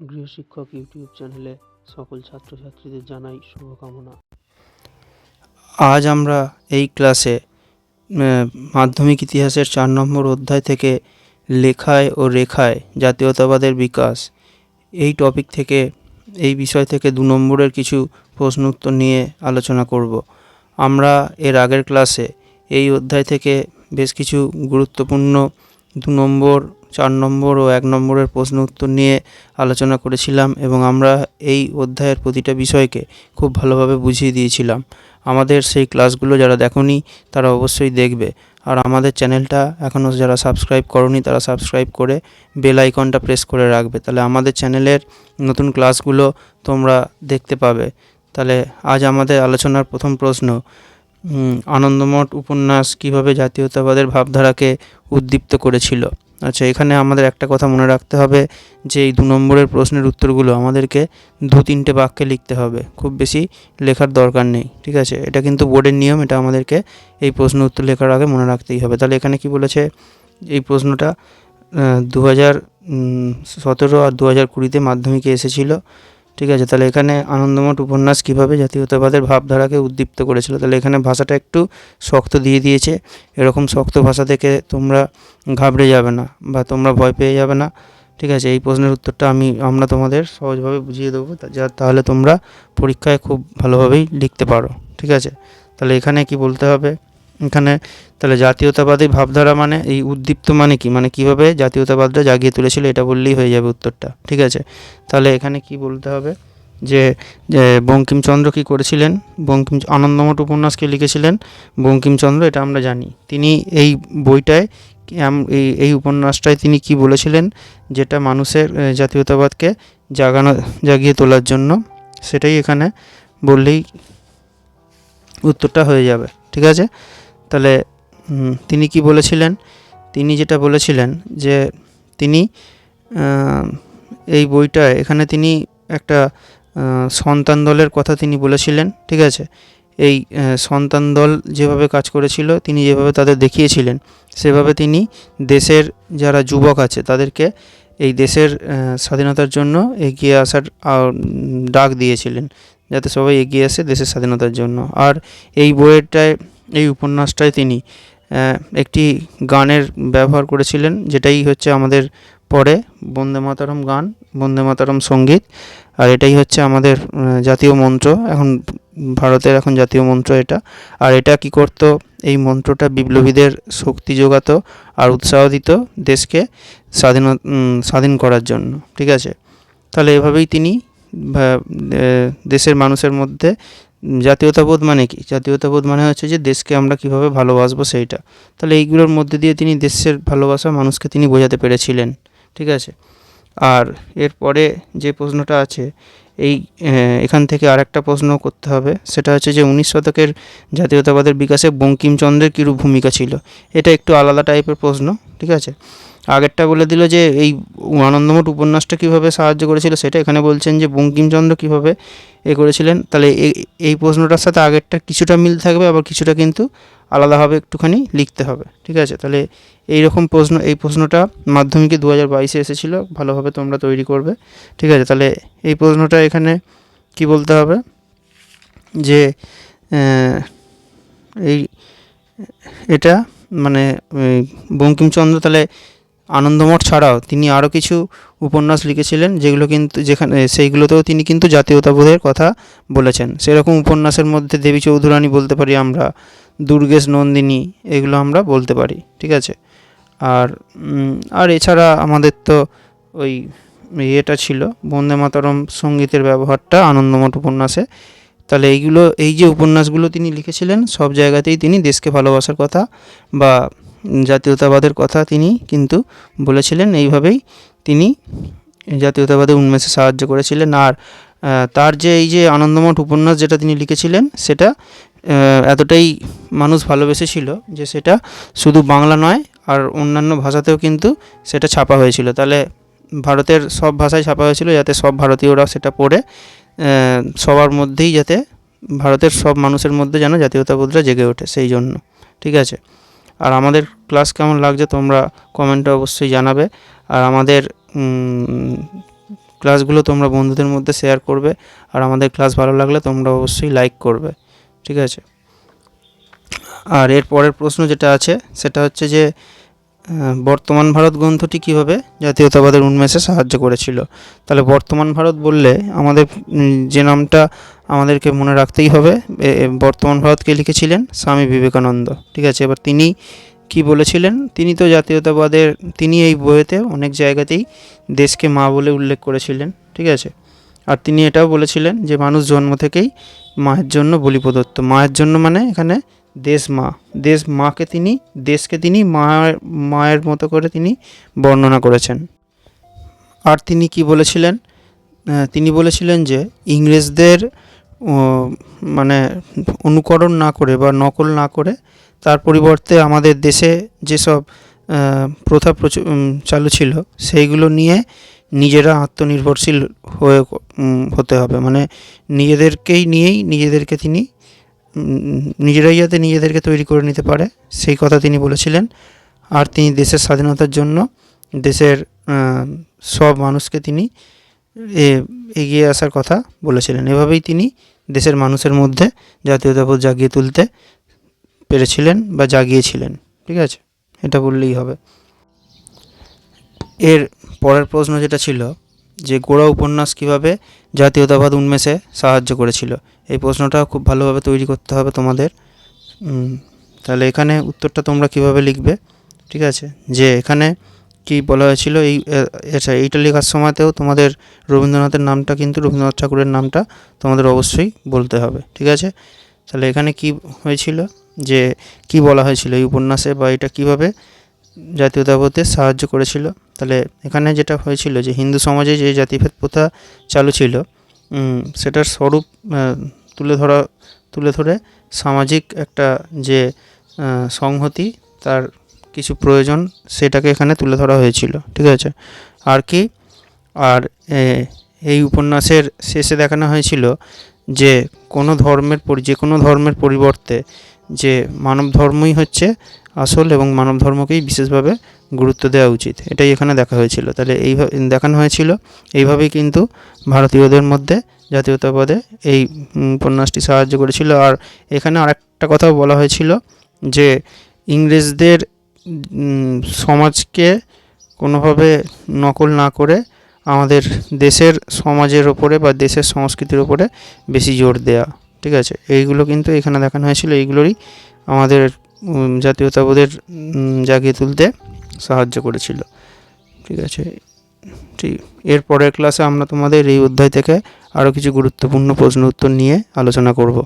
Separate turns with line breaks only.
গৃহশিক্ষক YouTube চ্যানেলে সকল ছাত্রছাত্রীদের জানাই শুভকামনা। আজ আমরা এই ক্লাসে মাধ্যমিক ইতিহাসের চার নম্বর অধ্যায় থেকে লেখায় ও রেখায় জাতীয়তাবাদের বিকাশ, এই টপিক থেকে, এই বিষয় থেকে দু নম্বরের কিছু প্রশ্ন উত্তর নিয়ে আলোচনা করব। আমরা এর আগের ক্লাসে এই অধ্যায় থেকে বেশ কিছু গুরুত্বপূর্ণ দু নম্বর চার নম্বর ও এক নম্বরের প্রশ্ন উত্তর নিয়ে আলোচনা করেছিলাম এবং আমরা এই অধ্যায়ের প্রতিটা বিষয়কে খুব ভালোভাবে বুঝিয়ে দিয়েছিলাম। আমাদের সেই ক্লাসগুলো যারা দেখনি, তারা অবশ্যই দেখবে। আর আমাদের চ্যানেলটা এখনও যারা সাবস্ক্রাইব করনি, তারা সাবস্ক্রাইব করে বেল আইকনটা প্রেস করে রাখবে। তাহলে আমাদের চ্যানেলের নতুন ক্লাসগুলো তোমরা দেখতে পাবে। তাহলে আজ আমাদের আলোচনার প্রথম প্রশ্ন আনন্দমঠ উপন্যাস কীভাবে জাতীয়তাবাদের ভাবধারাকে উদ্দীপ্ত করেছিল? আচ্ছা এখানে আমাদের একটা কথা মনে রাখতে হবে যে এই দু নম্বরের প্রশ্নের উত্তরগুলো আমাদেরকে দু তিনটে বাক্যে লিখতে হবে। খুব বেশি লেখার দরকার নেই, ঠিক আছে? এটা কিন্তু বোর্ডের নিয়ম, এটা আমাদেরকে এই প্রশ্ন উত্তর লেখার আগে মনে রাখতেই হবে। তাহলে এখানে কি বলেছে? এই প্রশ্নটা দু হাজার সতেরো আর দু হাজার কুড়িতে মাধ্যমিকে এসেছিল। ঠিক আছে, তাহলে এখানে আনন্দমঠ উপন্যাস কীভাবে জাতীয়তাবাদের ভাবধারাকে উদ্দীপ্ত করেছিল? তাহলে এখানে ভাষাটা একটু শক্ত দিয়ে দিয়েছে। এরকম শক্ত ভাষা থেকে তোমরা ঘাবড়ে যাবে না বা তোমরা ভয় পেয়ে যাবে না। ঠিক আছে, এই প্রশ্নের উত্তরটা আমি, আমরা তোমাদের সহজভাবে বুঝিয়ে দেবো যা, তাহলে তোমরা পরীক্ষায় খুব ভালোভাবেই লিখতে পারো। ঠিক আছে, তাহলে এখানে কি বলতে হবে? এখানে তাহলে জাতীয়তাবাদী ভাবধারা মানে এই উদ্দীপ্ত মানে কি? মানে কীভাবে জাতীয়তাবাদটা জাগিয়ে তুলেছিল এটা বললেই হয়ে যাবে উত্তরটা, ঠিক আছে? তাহলে এখানে কি বলতে হবে? যে বঙ্কিমচন্দ্র কী করেছিলেন? বঙ্কিম, আনন্দমঠ উপন্যাসকে লিখেছিলেন বঙ্কিমচন্দ্র, এটা আমরা জানি। তিনি এই বইটায় এই এই উপন্যাসটায় তিনি কি বলেছিলেন? যেটা মানুষের জাতীয়তাবাদকে জাগানো, জাগিয়ে তোলার জন্য, সেটাই এখানে বললেই উত্তরটা হয়ে যাবে, ঠিক আছে? তাহলে তিনি কি বলেছিলেন? তিনি যেটা বলেছিলেন যে তিনি এই বইটায় এখানে তিনি একটা সন্তান দলের কথা তিনি বলেছিলেন, ঠিক আছে? এই সন্তান দল যেভাবে কাজ করেছিল, তিনি যেভাবে তাদের দেখিয়েছিলেন, সেভাবে তিনি দেশের যারা যুবক আছে, তাদেরকে এই দেশের স্বাধীনতার জন্য এগিয়ে আসার ডাক দিয়েছিলেন, যাতে সবাই এগিয়ে আসে দেশের স্বাধীনতার জন্য। আর এই বইয়েরটায় এই উপন্যাসটায় তিনি একটি গানের ব্যবহার করেছিলেন, যেটাই হচ্ছে আমাদের পরে বন্দে মাতারম গান, বন্দে মাতারম সংগীত, আর এটাই হচ্ছে আমাদের জাতীয় মন্ত্র, এখন ভারতের এখন জাতীয় মন্ত্র এটা, আর এটা কি করত, এই মন্ত্রটা বিপ্লবীদের শক্তি যোগাতো আর উৎসাহ দিত দেশকে স্বাধীন স্বাধীন করার জন্য, ঠিক আছে? তাহলে এভাবেই তিনি দেশের মানুষের মধ্যে জাতীয়তাবোধ মানে কি? জাতীয়তাবোধ মানে হচ্ছে যে দেশকে আমরা কীভাবে ভালোবাসবো সেইটা। তাহলে এইগুলোর মধ্যে দিয়ে তিনি দেশের ভালোবাসা মানুষকে তিনি বোঝাতে পেরেছিলেন, ঠিক আছে? আর এরপরে যে প্রশ্নটা আছে, এই এখান থেকে আরেকটা প্রশ্ন করতে হবে, সেটা হচ্ছে যে উনিশ শতকের জাতীয়তাবাদের বিকাশে বঙ্কিমচন্দ্রের কীরূপ ভূমিকা ছিল? এটা একটু আলাদা টাইপের প্রশ্ন, ঠিক আছে? আগেরটা বলে দিল যে এই আনন্দমঠ উপন্যাসটা কীভাবে সাহায্য করেছিল সেটা এখানে বলছেন যে বঙ্কিমচন্দ্র কীভাবে এ করেছিলেন। তাহলে এই প্রশ্নটার সাথে আগেরটা কিছুটা মিল থাকবে, আবার কিছুটা কিন্তু আলাদাভাবে একটুখানি লিখতে হবে। ঠিক আছে? তাহলে এই রকম প্রশ্ন, এই প্রশ্নটা মাধ্যমিকে দু হাজার বাইশে এসেছিল, ভালোভাবে তোমরা তৈরি করবে। ঠিক আছে? তাহলে এই প্রশ্নটা এখানে কি বলতে হবে? যে এই, এটা মানে বঙ্কিমচন্দ্র তাহলে আনন্দমঠ ছাড়াও তিনি আরও কিছু উপন্যাস লিখেছিলেন, যেগুলো কিন্তু যেখানে, সেইগুলোতেও তিনি কিন্তু জাতীয়তাবোধের কথা বলেছেন। সেরকম উপন্যাসের মধ্যে দেবী চৌধুরানী বলতে পারি আমরা, দুর্গেশ নন্দিনী, এগুলো আমরা বলতে পারি, ঠিক আছে? আর আর এছাড়া আমাদের তো ওই ইয়েটা ছিল, বন্দে মাতরম সঙ্গীতের ব্যবহারটা আনন্দমঠ উপন্যাসে। তাহলে এইগুলো, এই যে উপন্যাসগুলো তিনি লিখেছিলেন, সব জায়গাতেই তিনি দেশকে ভালোবাসার কথা বা জাতীয়তাবাদের কথা তিনি কিন্তু বলেছিলেন, এইভাবেই তিনি জাতীয়তাবাদের উন্মেষে সাহায্য করেছিলেন। আর তার যে এই যে আনন্দমঠ উপন্যাস যেটা তিনি লিখেছিলেন, সেটা এতটাই মানুষ ভালোবেসেছিল যে সেটা শুধু বাংলা নয়, আর অন্যান্য ভাষাতেও কিন্তু সেটা ছাপা হয়েছিল। তাহলে ভারতের সব ভাষায় ছাপা হয়েছিল যাতে সব ভারতীয়রা সেটা পড়ে সবার মধ্যেই যাতে ভারতের সব মানুষের মধ্যে যেন জাতীয়তাবোধটা জেগে ওঠে সেই জন্য। ঠিক আছে? আর আমাদের ক্লাস কেমন লাগছে তোমরা কমেন্টে অবশ্যই জানাবে। আর আমাদের ক্লাসগুলো তোমরা বন্ধুদের মধ্যে শেয়ার করবে। আর আমাদের ক্লাস ভালো লাগলে তোমরা অবশ্যই লাইক করবে। ঠিক আছে? আর এর পরের প্রশ্ন যেটা আছে, সেটা হচ্ছে যে বর্তমান ভারত গ্রন্থটি কীভাবে জাতীয়তাবাদের উন্মেষে সাহায্য করেছিল? তাহলে বর্তমান ভারত বললে আমাদের যে নামটা আমাদেরকে মনে রাখতেই হবে। বর্তমান ভারতকে লিখেছিলেন স্বামী বিবেকানন্দ। ঠিক আছে, এবার তিনি কি বলেছিলেন? তিনি তো জাতীয়তাবাদের, তিনি এই বইয়েতে অনেক জায়গাতেই দেশকে মা বলে উল্লেখ করেছিলেন। ঠিক আছে, আর তিনি এটাও বলেছিলেন যে মানুষ জন্ম থেকেই মায়ের জন্য বলি প্রদত্ত মায়ের জন্য মানে এখানে দেশ মা। দেশ মাকে তিনি, দেশকে তিনি মায়ের মায়ের মতো করে তিনি বর্ণনা করেছেন। আর তিনি কি বলেছিলেন? তিনি বলেছিলেন যে ইংরেজদের মানে অনুকরণ না করে বা নকল না করে তার পরিবর্তে আমাদের দেশে যেসব প্রথা চালু ছিল সেইগুলো নিয়ে নিজেরা আত্মনির্ভরশীল হয়ে হতে হবে। মানে নিজেদেরকেই নিয়েই নিজেদেরকে তিনি নিজেরাই যাতে নিজেদেরকে তৈরি করে নিতে পারে, সেই কথা তিনি বলেছিলেন। আর তিনি দেশের স্বাধীনতার জন্য দেশের সব মানুষকে তিনি এগিয়ে আসার কথা বলেছিলেন। এভাবেই তিনি দেশের মানুষের মধ্যে জাতীয়তাবোধ জাগিয়ে তুলতে পেরেছিলেন বা জাগিয়েছিলেন। ঠিক আছে? এটা বললেই হবে। এর পরের প্রশ্ন যেটা ছিল যে গোড়া উপন্যাস কীভাবে জাতীয়তাবাদ উন্মেষে সাহায্য করেছিল? এই প্রশ্নটা খুব ভালোভাবে তৈরি করতে হবে তোমাদের। তাহলে এখানে উত্তরটা তোমরা কীভাবে লিখবে? ঠিক আছে? যে এখানে কি বলা হয়েছিল? এই আচ্ছা এইটা লেখার সময়তেও তোমাদের রবীন্দ্রনাথের নামটা কিন্তু রবীন্দ্রনাথ ঠাকুরের নামটা তোমাদের অবশ্যই বলতে হবে, ঠিক আছে? তাহলে এখানে কি হয়েছিল? যে কি বলা হয়েছিল এই উপন্যাসে বা এটা কীভাবে কীভাবে জাতীয়তাবোধে সাহায্য করেছিল? তাহলে এখানে যেটা হয়েছিল যে হিন্দু সমাজে যে জাতিভেদ প্রথা চালু ছিল সেটার স্বরূপ তুলে ধরা, তুলে ধরে সামাজিক একটা যে সংহতি, তার কিছু প্রয়োজন সেটাকে এখানে তুলে ধরা হয়েছিল, ঠিক আছে? আর কি? আর এই উপন্যাসের শেষে দেখানো হয়েছিল যে কোনো ধর্মের পরি, যে কোনো ধর্মের পরিবর্তে যে মানব ধর্মই হচ্ছে আসল এবং মানব ধর্মকেই বিশেষভাবে গুরুত্ব দেওয়া উচিত। এটাই এখানে দেখা হয়েছিল। তাহলে এইভাবে দেখানো হয়েছিল। এইভাবেই কিন্তু ভারতীয়দের মধ্যে জাতীয়তাবাদে এই উপন্যাসটি সাহায্য করেছিল। আর এখানে আরেকটা কথাও বলা হয়েছিল যে ইংরেজদের সমাজকে কোনোভাবে নকল না করে আমাদের দেশের সমাজের ওপরে বা দেশের সংস্কৃতির ওপরে বেশি জোর দেয়া, ঠিক আছে? এইগুলো কিন্তু এখানে দেখানো হয়েছিল, এইগুলোরই আমাদের জাতীয়তাবোধের জাগিয়ে তুলতে সাহায্য করেছিল, ঠিক আছে? ঠিক এর পরের ক্লাসে আমরা তোমাদের এই অধ্যায় থেকে আরও কিছু গুরুত্বপূর্ণ প্রশ্ন উত্তর নিয়ে আলোচনা করব।